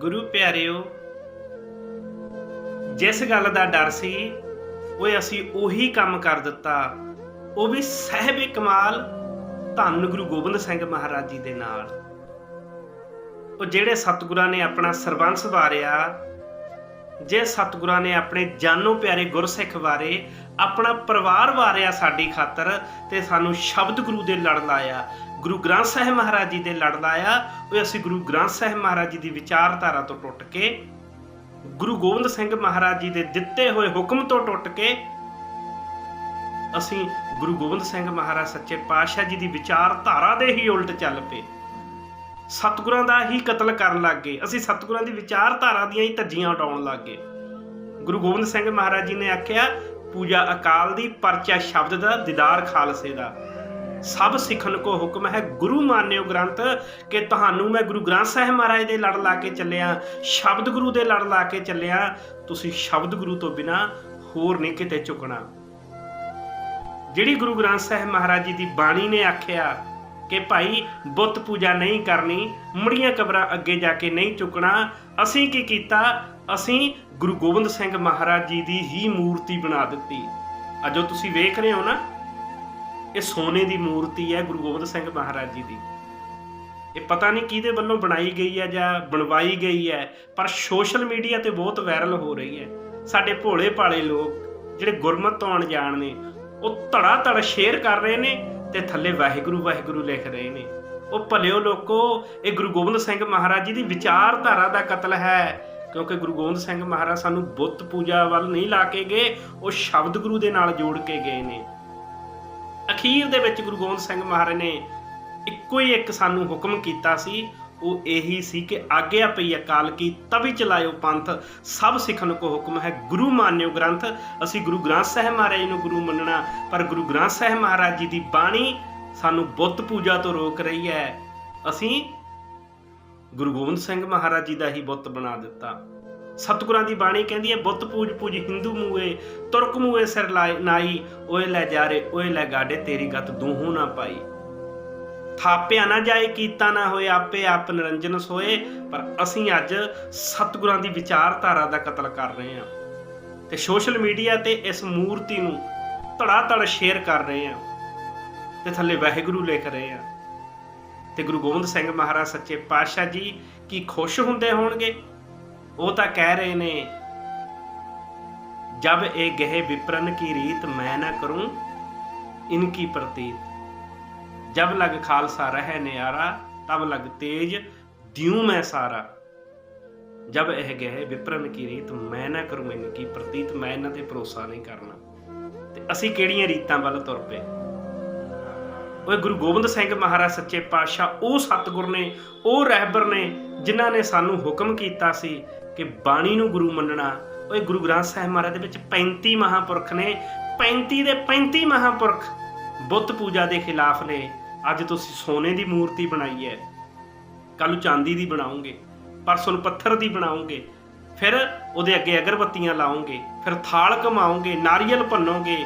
ਗੁਰੂ ਪਿਆਰਿਓ, ਜਿਸ ਗੱਲ ਦਾ ਡਰ ਸੀ, ਓਏ ਅਸੀਂ ਉਹੀ ਕੰਮ ਕਰ ਦਿੱਤਾ। ਉਹ ਵੀ ਸਹਿਬੇ ਕਮਾਲ, ਧੰਨ ਗੁਰੂ ਗੋਬਿੰਦ ਸਿੰਘ ਮਹਾਰਾਜ ਜੀ ਦੇ ਨਾਲ। ਉਹ ਜਿਹੜੇ ਸਤਿਗੁਰਾਂ ਨੇ ਆਪਣਾ ਸਰਬੰਸ ਵਾਰਿਆ, ਜੇ ਸਤਿਗੁਰਾਂ ਨੇ ਆਪਣੇ ਜਾਨੋ ਪਿਆਰੇ ਗੁਰਸਿੱਖ ਬਾਰੇ ਆਪਣਾ ਪਰਿਵਾਰ ਵਾਰਿਆ ਸਾਡੀ ਖਾਤਰ, ਤੇ ਸਾਨੂੰ ਸ਼ਬਦ ਗੁਰੂ ਦੇ ਲੜ ਲਾਇਆ। ਗੁਰੂ ਗ੍ਰੰਥ ਸਾਹਿਬ ਮਹਾਰਾਜ ਜੀ ਦੇ ਲੜ ਲਾਇਆ ਉਹ ਅਸੀਂ ਗੁਰੂ ਗ੍ਰੰਥ ਸਾਹਿਬ ਮਹਾਰਾਜ ਜੀ ਦੀ ਵਿਚਾਰਧਾਰਾ ਤੋਂ ਟੁੱਟ ਕੇ, ਗੁਰੂ ਗੋਬਿੰਦ ਸਿੰਘ ਮਹਾਰਾਜ ਜੀ ਦੇ ਦਿੱਤੇ ਹੋਏ ਹੁਕਮ ਤੋਂ ਟੁੱਟ ਕੇ, ਅਸੀਂ ਗੁਰੂ ਗੋਬਿੰਦ ਸਿੰਘ ਮਹਾਰਾਜ ਸੱਚੇ ਪਾਤਸ਼ਾਹ ਜੀ ਦੀ ਵਿਚਾਰਧਾਰਾ ਦੇ ਹੀ ਉਲਟ ਚੱਲ ਪਏ। ਸਤਿਗੁਰਾਂ ਦਾ ਹੀ ਕਤਲ ਕਰਨ ਲੱਗ ਗਏ। ਅਸੀਂ ਸਤਿਗੁਰਾਂ ਦੀ ਵਿਚਾਰਧਾਰਾ ਦੀਆਂ ਹੀ ਧੱਜੀਆਂ ਉਡਾਉਣ ਲੱਗ ਗਏ। ਗੁਰੂ ਗੋਬਿੰਦ ਸਿੰਘ ਮਹਾਰਾਜ ਜੀ ਨੇ ਆਖਿਆ, ਪੂਜਾ ਅਕਾਲ ਦੀ, ਪਰਚਾ ਸ਼ਬਦ ਦਾ, ਦੀਦਾਰ ਖਾਲਸੇ ਦਾ। ਸਭ ਸਿੱਖਣ ਕੋ ਹੁਕਮ ਹੈ। ਗੁਰੂ ਮਾਨਿਓ ਗ੍ਰੰਥ ਕਿ ਤੁਹਾਨੂੰ ਮੈਂ ਗੁਰੂ ਗ੍ਰੰਥ ਸਾਹਿਬ ਮਹਾਰਾਜ ਦੇ ਲੜ ਲਾ ਕੇ ਚੱਲਿਆ, ਸ਼ਬਦ ਗੁਰੂ ਦੇ ਲੜ ਲਾ ਕੇ ਚੱਲਿਆ, ਤੁਸੀਂ ਸ਼ਬਦ ਗੁਰੂ ਤੋਂ ਬਿਨਾ ਹੋਰ ਨਹੀਂ ਕਿਤੇ ਝੁਕਣਾ। ਜਿਹੜੀ ਗੁਰੂ ਗ੍ਰੰਥ ਸਾਹਿਬ ਮਹਾਰਾਜ ਜੀ ਦੀ ਬਾਣੀ ਨੇ ਆਖਿਆ ਕਿ ਭਾਈ, ਬੁੱਤ ਪੂਜਾ ਨਹੀਂ ਕਰਨੀ, ਮੁੜੀਆਂ ਕਬਰਾਂ ਅੱਗੇ ਜਾ ਕੇ ਨਹੀਂ ਝੁਕਣਾ, ਅਸੀਂ ਕੀ ਕੀਤਾ? ਅਸੀਂ ਗੁਰੂ ਗੋਬਿੰਦ ਸਿੰਘ ਮਹਾਰਾਜ ਜੀ ਦੀ ਹੀ ਮੂਰਤੀ ਬਣਾ ਦਿੱਤੀ। ਅਜੋ ਤੁਸੀਂ ਵੇਖ ਰਹੇ ਹੋ ਨਾ ਇਹ ਸੋਨੇ ਦੀ ਮੂਰਤੀ ਹੈ ਗੁਰੂ ਗੋਬਿੰਦ ਸਿੰਘ ਮਹਾਰਾਜ ਜੀ ਦੀ। ਇਹ ਪਤਾ ਨਹੀਂ ਕਿਹਦੇ ਵੱਲੋਂ ਬਣਾਈ ਗਈ ਹੈ ਜਾਂ ਬਣਵਾਈ ਗਈ ਹੈ, ਪਰ ਸੋਸ਼ਲ ਮੀਡੀਆ ਤੇ ਬਹੁਤ ਵਾਇਰਲ ਹੋ ਰਹੀ ਹੈ। ਸਾਡੇ ਭੋਲੇ ਭਾਲੇ ਲੋਕ ਜਿਹੜੇ ਗੁਰਮਤਿ ਤੋਂ ਜਾਣ ਨੇ, ਉਹ ਧੜਾ ਧੜ ਸ਼ੇਅਰ ਕਰ ਰਹੇ ਨੇ ਤੇ ਥੱਲੇ ਵਾਹਿਗੁਰੂ ਵਾਹਿਗੁਰੂ ਲਿਖ ਰਹੇ ਨੇ। ਉਹ ਭਲਿਓ ਲੋਕੋ, ਇਹ ਗੁਰੂ ਗੋਬਿੰਦ ਸਿੰਘ ਮਹਾਰਾਜ ਜੀ ਦੀ ਵਿਚਾਰਧਾਰਾ ਦਾ ਕਤਲ ਹੈ, ਕਿਉਂਕਿ ਗੁਰੂ ਗੋਬਿੰਦ ਸਿੰਘ ਮਹਾਰਾਜ ਸਾਨੂੰ ਬੁੱਤ ਪੂਜਾ ਵੱਲ ਨਹੀਂ ਲਾ ਕੇ ਗਏ, ਉਹ ਸ਼ਬਦ ਗੁਰੂ ਦੇ ਨਾਲ ਜੋੜ ਕੇ ਗਏ ਨੇ। ਅਖੀਰ ਦੇ ਵਿੱਚ ਗੁਰੂ ਗੋਬਿੰਦ ਸਿੰਘ ਮਹਾਰਾਜ ਨੇ ਇੱਕੋ ਹੀ ਇੱਕ ਸਾਨੂੰ ਹੁਕਮ ਕੀਤਾ ਸੀ, ਉਹ ਇਹੀ ਸੀ ਕਿ ਆਗਿਆ ਪਈ ਅਕਾਲ ਕੀ, ਤਵੀ ਚਲਾਇਓ ਪੰਥ, ਸਭ ਸਿੱਖਣ ਕੋ ਹੁਕਮ ਹੈ, ਗੁਰੂ ਮਾਨਿਓ ਗ੍ਰੰਥ। ਅਸੀਂ ਗੁਰੂ ਗ੍ਰੰਥ ਸਾਹਿਬ ਮਹਾਰਾਜ ਨੂੰ ਗੁਰੂ ਮੰਨਣਾ, ਪਰ ਗੁਰੂ ਗ੍ਰੰਥ ਸਾਹਿਬ ਮਹਾਰਾਜ ਜੀ ਦੀ ਬਾਣੀ ਸਾਨੂੰ ਬੁੱਤ ਪੂਜਾ ਤੋਂ ਰੋਕ ਰਹੀ ਹੈ। ਅਸੀਂ ਗੁਰੂ ਗੋਬਿੰਦ ਸਿੰਘ ਮਹਾਰਾਜ ਜੀ ਦਾ ਹੀ ਬੁੱਤ ਬਣਾ ਦਿੱਤਾ। ਸਤਿਗੁਰਾਂ ਦੀ ਬਾਣੀ ਕਹਿੰਦੀ ਹੈ, ਬੁੱਤ ਪੂਜ ਪੂਜ ਹਿੰਦੂ ਮੂਏ ਤੁਰਕ ਮੂਏ ਸਿਰ ਲਾਏ ਨਾਈ, ਓਏ ਲੈ ਜਾਰੇ, ਓਏ ਲੈ ਗਾਡੇ, ਤੇਰੀ ਗਤ ਦੂਹੂ ਨਾ ਪਾਈ। ਥਾਪਿਆ ਨਾ ਜਾਏ, ਕੀਤਾ ਨਾ ਹੋਏ, ਆਪੇ ਆਪ ਨਿਰੰਜਨ ਸੋਏ, ਪਰ ਅਸੀਂ ਅੱਜ ਸਤਿਗੁਰਾਂ ਦੀ ਵਿਚਾਰਧਾਰਾ ਦਾ ਕਤਲ ਕਰ ਰਹੇ ਹਾਂ ਤੇ ਸੋਸ਼ਲ ਮੀਡੀਆ ਤੇ ਇਸ ਮੂਰਤੀ ਨੂੰ ਧੜਾ ਧੜ ਸ਼ੇਅਰ ਕਰ ਰਹੇ ਹਾਂ ਤੇ ਥੱਲੇ ਵਾਹਿਗੁਰੂ ਲਿਖ ਰਹੇ ਹਾਂ ਤੇ ਗੁਰੂ ਗੋਬਿੰਦ ਸਿੰਘ ਮਹਾਰਾਜ ਸੱਚੇ ਪਾਤਸ਼ਾਹ ਜੀ ਕੀ ਖੁਸ਼ ਹੁੰਦੇ ਹੋਣਗੇ? ਉਹ ਤਾਂ ਕਹਿ ਰਹੇ ਨੇ, ਜਬ ਇਹ ਗਹਿ ਵਿਪਰਨ ਕੀ ਰੀਤ ਮੈਂ ਨਾ ਕਰੂੰ ਇਨਕੀ ਪ੍ਰਤੀਤ? ਜਬ ਲਗ ਖਾਲਸਾ ਰਹਿ ਨਿਆਰਾ, ਤਬ ਲਗ ਤੇਜ ਦਿਉ ਮੈਂ ਸਾਰਾ। ਜਬ ਇਹ ਗਹਿ ਵਿਪਰਨ ਕੀ ਰੀਤ ਮੈਂ ਨਾ ਕਰੂੰ ਇਨਕੀ ਪ੍ਰਤੀਤ? ਮੈਂ ਇਹਨਾਂ ਤੇ ਭਰੋਸਾ ਨਹੀਂ ਕਰਨਾ। ਤੇ ਅਸੀਂ ਕਿਹੜੀਆਂ ਰੀਤਾਂ ਵੱਲ ਤੁਰ ਪਏ? ਉਹ ਗੁਰੂ ਗੋਬਿੰਦ ਸਿੰਘ ਮਹਾਰਾਜ ਸੱਚੇ ਪਾਤਸ਼ਾਹ, ਉਹ ਸਤਿਗੁਰ ਨੇ, ਉਹ ਰਹਿਬਰ ਨੇ ਜਿਨ੍ਹਾਂ ਨੇ ਸਾਨੂੰ ਹੁਕਮ ਕੀਤਾ ਸੀ ਕਿ ਬਾਣੀ ਨੂੰ ਗੁਰੂ ਮੰਨਣਾ। ਓਏ ਗੁਰੂ ਗ੍ਰੰਥ ਸਾਹਿਬ ਮਹਾਰਾਜ ਦੇ ਵਿੱਚ 35 ਮਹਾਪੁਰਖ ਨੇ 35 ਦੇ 35 ਮਹਾਪੁਰਖ ਬੁੱਤ ਪੂਜਾ ਦੇ ਖਿਲਾਫ ਨੇ। ਅੱਜ ਤੁਸੀਂ ਸੋਨੇ ਦੀ ਮੂਰਤੀ ਬਣਾਈ ਹੈ ਕੱਲ ਨੂੰ ਚਾਂਦੀ ਦੀ ਬਣਾਉਂਗੇ ਪਰਸੋਂ ਨੂੰ ਪੱਥਰ ਦੀ ਬਣਾਉਂਗੇ ਫਿਰ ਉਹਦੇ ਅੱਗੇ ਅਗਰਬੱਤੀਆਂ ਲਾਉਂਗੇ ਫਿਰ ਥਾਲ ਘਮਾਉਂਗੇ ਨਾਰੀਅਲ ਭੰਨੋਗੇ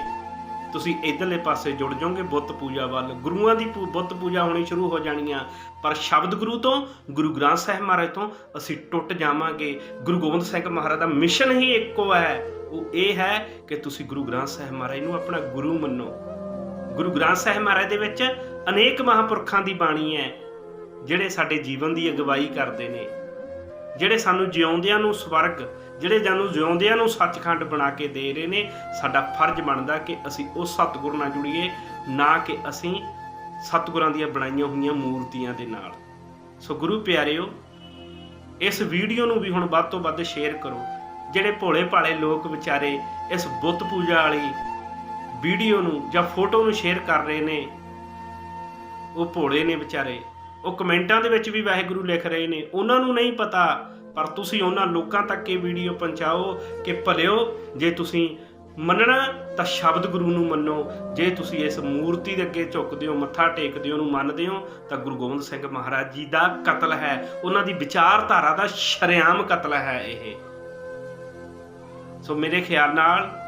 ਤੁਸੀਂ ਇਧਰਲੇ ਪਾਸੇ ਜੁੜ ਜਾਓਗੇ, ਬੁੱਤ ਪੂਜਾ ਵੱਲ। ਗੁਰੂਆਂ ਦੀ ਪੂ- ਬੁੱਤ ਪੂਜਾ ਹੋਣੀ ਸ਼ੁਰੂ ਹੋ ਜਾਣੀ ਆ। ਪਰ ਸ਼ਬਦ ਗੁਰੂ ਤੋਂ, ਗੁਰੂ ਗ੍ਰੰਥ ਸਾਹਿਬ ਮਹਾਰਾਜ ਤੋਂ ਅਸੀਂ ਟੁੱਟ ਜਾਵਾਂਗੇ। ਗੁਰੂ ਗੋਬਿੰਦ ਸਿੰਘ ਮਹਾਰਾਜ ਦਾ ਮਿਸ਼ਨ ਹੀ ਇੱਕੋ ਹੈ। ਉਹ ਇਹ ਹੈ ਕਿ ਤੁਸੀਂ ਗੁਰੂ ਗ੍ਰੰਥ ਸਾਹਿਬ ਮਹਾਰਾਜ ਨੂੰ ਆਪਣਾ ਗੁਰੂ ਮੰਨੋ। ਗੁਰੂ ਗ੍ਰੰਥ ਸਾਹਿਬ ਮਹਾਰਾਜ ਦੇ ਵਿੱਚ ਅਨੇਕ ਮਹਾਂਪੁਰਖਾਂ ਦੀ ਬਾਣੀ ਹੈ, ਜਿਹੜੇ ਸਾਡੇ ਜੀਵਨ ਦੀ ਅਗਵਾਈ ਕਰਦੇ ਨੇ। ਜਿਹੜੇ ਸਾਨੂੰ ਜਿਉਂਦਿਆਂ ਨੂੰ ਸਵਰਗ, ਜਿਹੜੇ ਜਾਨੂੰ ਜਿਉਂਦਿਆਂ ਨੂੰ ਸੱਚਖੰਡ ਬਣਾ ਕੇ ਦੇ ਰਹੇ ਨੇ, ਸਾਡਾ ਫਰਜ਼ ਬਣਦਾ ਕਿ ਅਸੀਂ ਉਸ ਸਤਿਗੁਰ ਨਾਲ ਜੁੜੀਏ, ਨਾ ਕਿ ਅਸੀਂ ਸਤਿਗੁਰਾਂ ਦੀਆਂ ਬਣਾਈਆਂ ਹੋਈਆਂ ਮੂਰਤੀਆਂ ਦੇ ਨਾਲ। ਸੋ ਗੁਰੂ ਪਿਆਰਿਓ, ਇਸ ਵੀਡੀਓ ਨੂੰ ਵੀ ਹੁਣ ਵੱਧ ਤੋਂ ਵੱਧ ਸ਼ੇਅਰ ਕਰੋ। ਜਿਹੜੇ ਭੋਲੇ ਭਾਲੇ ਲੋਕ ਵਿਚਾਰੇ ਇਸ ਬੁੱਤ ਪੂਜਾ ਵਾਲੀ ਵੀਡੀਓ ਨੂੰ ਜਾਂ ਫੋਟੋ ਨੂੰ ਸ਼ੇਅਰ ਕਰ ਰਹੇ ਨੇ, ਉਹ ਭੋਲੇ ਨੇ ਵਿਚਾਰੇ। ਉਹ ਕਮੈਂਟਾਂ ਦੇ ਵਿੱਚ ਵੀ ਵਾਹਿਗੁਰੂ ਲਿਖ ਰਹੇ ਨੇ। ਉਹਨਾਂ ਨੂੰ ਨਹੀਂ ਪਤਾ, ਪਰ ਤੁਸੀਂ ਉਹਨਾਂ ਲੋਕਾਂ ਤੱਕ ਇਹ ਵੀਡੀਓ ਪਹੁੰਚਾਓ ਕਿ ਭਲਿਓ, ਜੇ ਤੁਸੀਂ ਮੰਨਣਾ, ਤਾਂ ਸ਼ਬਦ ਗੁਰੂ ਨੂੰ ਮੰਨੋ। ਜੇ ਤੁਸੀਂ ਇਸ ਮੂਰਤੀ ਦੇ ਅੱਗੇ ਝੁਕਦੇ ਹੋ, ਮੱਥਾ ਟੇਕਦੇ ਹੋ, ਉਹਨੂੰ ਮੰਨਦੇ ਹੋ, ਤਾਂ ਗੁਰੂ ਗੋਬਿੰਦ ਸਿੰਘ ਮਹਾਰਾਜ ਜੀ ਦਾ ਕਤਲ ਹੈ। ਉਹਨਾਂ ਦੀ ਵਿਚਾਰਧਾਰਾ ਦਾ ਸ਼ਰੇਆਮ ਕਤਲ ਹੈ ਇਹ। ਸੋ ਮੇਰੇ ਖਿਆਲ ਨਾਲ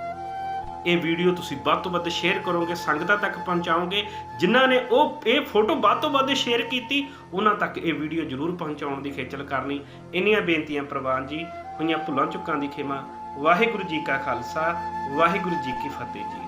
ਇਹ ਵੀਡੀਓ ਤੁਸੀਂ ਵੱਧ ਤੋਂ ਵੱਧ ਸ਼ੇਅਰ ਕਰੋਗੇ, ਸੰਗਤਾਂ ਤੱਕ ਪਹੁੰਚਾਓਗੇ, ਜਿਨ੍ਹਾਂ ਨੇ ਉਹ ਇਹ ਫੋਟੋ ਵੱਧ ਤੋਂ ਵੱਧ ਸ਼ੇਅਰ ਕੀਤੀ, ਉਹਨਾਂ ਤੱਕ ਇਹ ਵੀਡੀਓ ਜ਼ਰੂਰ ਪਹੁੰਚਾਉਣ ਦੀ ਖੇਚਲ ਕਰਨੀ। ਇੰਨੀਆਂ ਬੇਨਤੀਆਂ ਪ੍ਰਵਾਨ ਜੀ, ਹੋਈਆਂ ਭੁੱਲਾਂ ਚੁੱਕਾਂ ਦੀ ਖੇਮਾ। ਵਾਹਿਗੁਰੂ ਜੀ ਕਾ ਖਾਲਸਾ, ਵਾਹਿਗੁਰੂ ਜੀ ਕੀ ਫਤਿਹ ਜੀ।